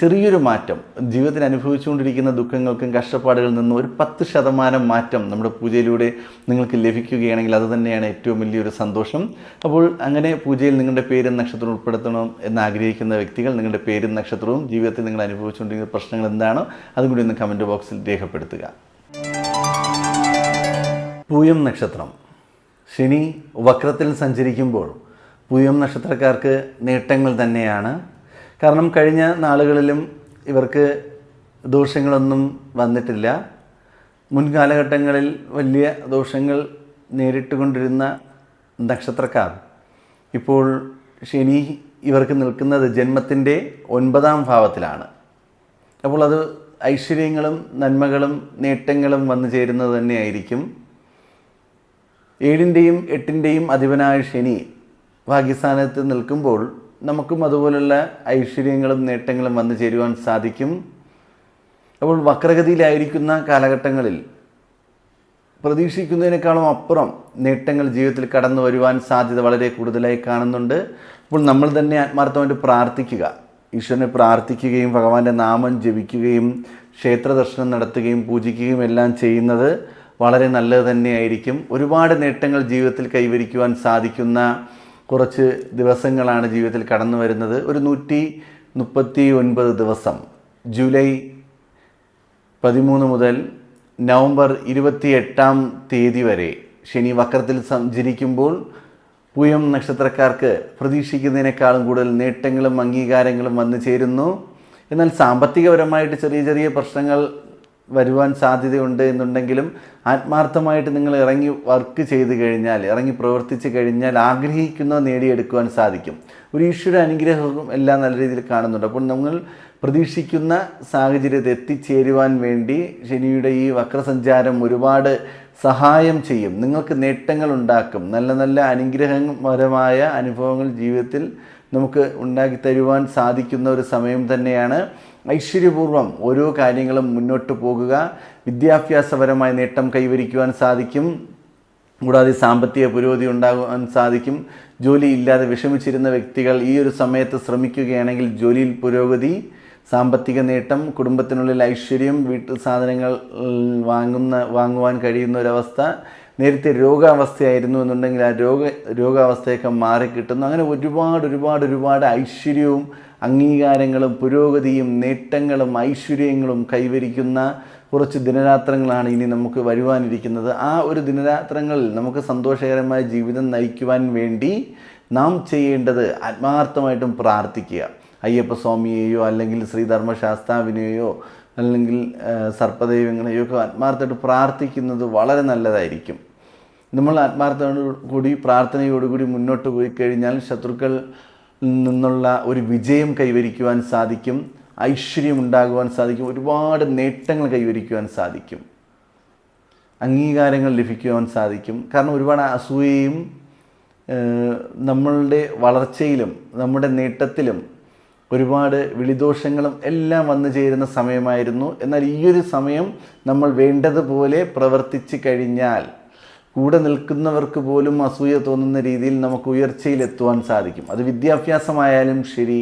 ചെറിയൊരു മാറ്റം. ജീവിതത്തിൽ അനുഭവിച്ചുകൊണ്ടിരിക്കുന്ന ദുഃഖങ്ങൾക്കും കഷ്ടപ്പാടുകളിൽ നിന്നും ഒരു പത്ത് ശതമാനം മാറ്റം നമ്മുടെ പൂജയിലൂടെ നിങ്ങൾക്ക് ലഭിക്കുകയാണെങ്കിൽ അത് തന്നെയാണ് ഏറ്റവും വലിയൊരു സന്തോഷം. അപ്പോൾ അങ്ങനെ പൂജയിൽ നിങ്ങളുടെ പേരും നക്ഷത്രവും ഉൾപ്പെടുത്തണം എന്ന് ആഗ്രഹിക്കുന്ന വ്യക്തികൾ നിങ്ങളുടെ പേരും നക്ഷത്രവും ജീവിതത്തിൽ നിങ്ങൾ അനുഭവിച്ചുകൊണ്ടിരിക്കുന്ന പ്രശ്നങ്ങൾ എന്താണോ അതും കൂടി ഒന്ന് കമന്റ് ബോക്സിൽ രേഖപ്പെടുത്തുക. പൂയം നക്ഷത്രം. ശനി വക്രത്തിൽ സഞ്ചരിക്കുമ്പോൾ പൂയം നക്ഷത്രക്കാർക്ക് നേട്ടങ്ങൾ തന്നെയാണ്. കാരണം കഴിഞ്ഞ നാളുകളിലും ഇവർക്ക് ദോഷങ്ങളൊന്നും വന്നിട്ടില്ല. മുൻകാലഘട്ടങ്ങളിൽ വലിയ ദോഷങ്ങൾ നേരിട്ടുകൊണ്ടിരുന്ന നക്ഷത്രക്കാർ. ഇപ്പോൾ ശനി ഇവർക്ക് നിൽക്കുന്നത് ജന്മത്തിന്റെ ഒൻപതാം ഭാവത്തിലാണ്. അപ്പോൾ അത് ഐശ്വര്യങ്ങളും നന്മകളും നേട്ടങ്ങളും വന്നു ചേരുന്നത് തന്നെയായിരിക്കും. ഏഴിന്റെയും എട്ടിന്റെയും അധിപനായ ശനി ഭാഗ്യസ്ഥാനത്ത് നിൽക്കുമ്പോൾ നമുക്കും അതുപോലുള്ള ഐശ്വര്യങ്ങളും നേട്ടങ്ങളും വന്നു ചേരുവാൻ സാധിക്കും. അപ്പോൾ വക്രഗതിയിലായിരിക്കുന്ന കാലഘട്ടങ്ങളിൽ പ്രതീക്ഷിക്കുന്നതിനേക്കാളും അപ്പുറം നേട്ടങ്ങൾ ജീവിതത്തിൽ കടന്നു വരുവാൻ സാധ്യത വളരെ കൂടുതലായി കാണുന്നുണ്ട്. അപ്പോൾ നമ്മൾ തന്നെ ആത്മാർത്ഥമായിട്ട് പ്രാർത്ഥിക്കുക. ഈശ്വരനെ പ്രാർത്ഥിക്കുകയും ഭഗവാന്റെ നാമം ജപിക്കുകയും ക്ഷേത്ര ദർശനം നടത്തുകയും പൂജിക്കുകയും എല്ലാം ചെയ്യുന്നത് വളരെ നല്ലത് തന്നെയായിരിക്കും. ഒരുപാട് നേട്ടങ്ങൾ ജീവിതത്തിൽ കൈവരിക്കുവാൻ സാധിക്കുന്ന കുറച്ച് ദിവസങ്ങളാണ് ജീവിതത്തിൽ കടന്നു വരുന്നത്. ഒരു നൂറ്റി മുപ്പത്തി ഒൻപത് ദിവസം ജൂലൈ പതിമൂന്ന് മുതൽ നവംബർ ഇരുപത്തിയെട്ടാം തീയതി വരെ ശനി വക്രത്തിൽ സഞ്ചരിക്കുമ്പോൾ പൂയം നക്ഷത്രക്കാർക്ക് പ്രതീക്ഷിക്കുന്നതിനേക്കാളും കൂടുതൽ നേട്ടങ്ങളും അംഗീകാരങ്ങളും വന്നു ചേരുന്നു. എന്നാൽ സാമ്പത്തികപരമായിട്ട് ചെറിയ ചെറിയ പ്രശ്നങ്ങൾ വരുവാൻ സാധ്യതയുണ്ട് എന്നുണ്ടെങ്കിലും ആത്മാർത്ഥമായിട്ട് നിങ്ങൾ ഇറങ്ങി വർക്ക് ചെയ്ത് കഴിഞ്ഞാൽ ഇറങ്ങി പ്രവർത്തിച്ച് കഴിഞ്ഞാൽ ആഗ്രഹിക്കുന്നത് നേടിയെടുക്കുവാൻ സാധിക്കും. ഒരു ഈശ്വര അനുഗ്രഹവും എല്ലാം നല്ല രീതിയിൽ കാണുന്നുണ്ട്. അപ്പോൾ നിങ്ങൾ പ്രതീക്ഷിക്കുന്ന സാഹചര്യത്തിൽ എത്തിച്ചേരുവാൻ വേണ്ടി ശനിയുടെ ഈ വക്രസഞ്ചാരം ഒരുപാട് സഹായം ചെയ്യും. നിങ്ങൾക്ക് നേട്ടങ്ങൾ ഉണ്ടാക്കും. നല്ല നല്ല അനുഗ്രഹപരമായ അനുഭവങ്ങൾ ജീവിതത്തിൽ നമുക്ക് ഉണ്ടാക്കി തരുവാൻ സാധിക്കുന്ന ഒരു സമയം തന്നെയാണ് ഐശ്വര്യപൂർവം ഓരോ കാര്യങ്ങളും മുന്നോട്ട് പോകുക വിദ്യാഭ്യാസപരമായ നേട്ടം കൈവരിക്കുവാൻ സാധിക്കും. കൂടാതെ സാമ്പത്തിക പുരോഗതി ഉണ്ടാകുവാൻ സാധിക്കും. ജോലി ഇല്ലാതെ വിഷമിച്ചിരുന്ന വ്യക്തികൾ ഈ ഒരു സമയത്ത് ശ്രമിക്കുകയാണെങ്കിൽ ജോലിയിൽ പുരോഗതി സാമ്പത്തിക നേട്ടം കുടുംബത്തിനുള്ളിൽ ഐശ്വര്യം വീട്ടു സാധനങ്ങൾ വാങ്ങുന്ന വാങ്ങുവാൻ കഴിയുന്ന ഒരവസ്ഥ നേരത്തെ രോഗാവസ്ഥയായിരുന്നു എന്നുണ്ടെങ്കിൽ ആ രോഗ രോഗാവസ്ഥയൊക്കെ മാറിക്കിട്ടുന്നു. അങ്ങനെ ഒരുപാട് ഒരുപാട് ഒരുപാട് ഐശ്വര്യവും അംഗീകാരങ്ങളും പുരോഗതിയും നേട്ടങ്ങളും ഐശ്വര്യങ്ങളും കൈവരിക്കുന്ന കുറച്ച് ദിനരാത്രങ്ങളാണ് ഇനി നമുക്ക് വരുവാനിരിക്കുന്നത്. ആ ഒരു ദിനരാത്രങ്ങളിൽ നമുക്ക് സന്തോഷകരമായ ജീവിതം നയിക്കുവാൻ വേണ്ടി നാം ചെയ്യേണ്ടത് ആത്മാർത്ഥമായിട്ടും പ്രാർത്ഥിക്കുക. അയ്യപ്പസ്വാമിയെയോ അല്ലെങ്കിൽ ശ്രീധർമ്മശാസ്താവിനെയോ അല്ലെങ്കിൽ സർപ്പദൈവങ്ങളെയോ ഒക്കെ ആത്മാർത്ഥമായിട്ട് പ്രാർത്ഥിക്കുന്നത് വളരെ നല്ലതായിരിക്കും. നമ്മൾ ആത്മാർത്ഥയോടുകൂടി പ്രാർത്ഥനയോടുകൂടി മുന്നോട്ട് പോയി കഴിഞ്ഞാൽ ശത്രുക്കൾ നിന്നുള്ള ഒരു വിജയം കൈവരിക്കുവാൻ സാധിക്കും. ഐശ്വര്യം ഉണ്ടാകുവാൻ സാധിക്കും. ഒരുപാട് നേട്ടങ്ങൾ കൈവരിക്കുവാൻ സാധിക്കും. അംഗീകാരങ്ങൾ ലഭിക്കുവാൻ സാധിക്കും. കാരണം ഒരുപാട് അസൂയയും നമ്മളുടെ വളർച്ചയിലും നമ്മുടെ നേട്ടത്തിലും ഒരുപാട് വിളിദോഷങ്ങളും എല്ലാം വന്നു ചേരുന്ന സമയമായിരുന്നു. എന്നാൽ ഈ ഒരു സമയം നമ്മൾ വേണ്ടതുപോലെ പ്രവർത്തിച്ചു കഴിഞ്ഞാൽ കൂടെ നിൽക്കുന്നവർക്ക് പോലും അസൂയ തോന്നുന്ന രീതിയിൽ നമുക്ക് ഉയർച്ചയിലെത്തുവാൻ സാധിക്കും. അത് വിദ്യാഭ്യാസമായാലും ശരി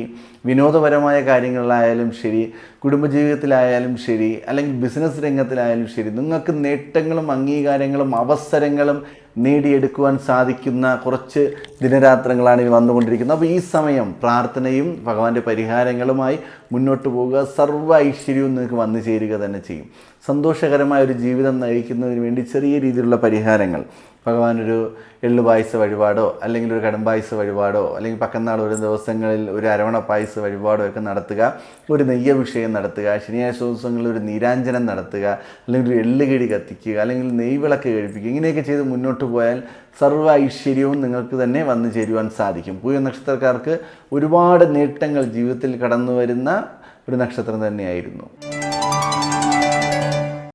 വിനോദപരമായ കാര്യങ്ങളിലായാലും ശരി കുടുംബജീവിതത്തിലായാലും ശരി അല്ലെങ്കിൽ ബിസിനസ് രംഗത്തിലായാലും ശരി നിങ്ങൾക്ക് നേട്ടങ്ങളും അംഗീകാരങ്ങളും അവസരങ്ങളും നേടിയെടുക്കുവാൻ സാധിക്കുന്ന കുറച്ച് ദിനരാത്രങ്ങളാണ് ഇനി വന്നുകൊണ്ടിരിക്കുന്നത്. അപ്പോൾ ഈ സമയം പ്രാർത്ഥനയും ഭഗവാന്റെ പരിഹാരങ്ങളുമായി മുന്നോട്ട് പോവുക സർവ ഐശ്വര്യവും നിങ്ങൾക്ക് വന്നു ചേരുക തന്നെ ചെയ്യും. സന്തോഷകരമായ ഒരു ജീവിതം നയിക്കുന്നതിന് വേണ്ടി ചെറിയ രീതിയിലുള്ള പരിഹാരങ്ങൾ. ഭഗവാൻ ഒരു എള്ളു പായസ വഴിപാടോ അല്ലെങ്കിൽ ഒരു കടമ്പായസ വഴിപാടോ അല്ലെങ്കിൽ പക്കന്നാൾ ഒരു ദിവസങ്ങളിൽ ഒരു അരവണ പായസ വഴിപാടോ ഒക്കെ നടത്തുക. ഒരു നെയ്യഭിഷേകം നടത്തുക. ശനിയാഴ്ച ദിവസങ്ങളിൽ ഒരു നീരാഞ്ജനം നടത്തുക. അല്ലെങ്കിൽ ഒരു എള്ളുകിഴി കത്തിക്കുക. അല്ലെങ്കിൽ നെയ്വിളക്ക് കഴിപ്പിക്കുക. ഇങ്ങനെയൊക്കെ ചെയ്ത് മുന്നോട്ട് പോയാൽ സർവ ഐശ്വര്യവും നിങ്ങൾക്ക് തന്നെ വന്നു ചേരുവാൻ സാധിക്കും. പൂയ നക്ഷത്രക്കാർക്ക് ഒരുപാട് നേട്ടങ്ങൾ ജീവിതത്തിൽ കടന്നു വരുന്ന ഒരു നക്ഷത്രം തന്നെയായിരുന്നു.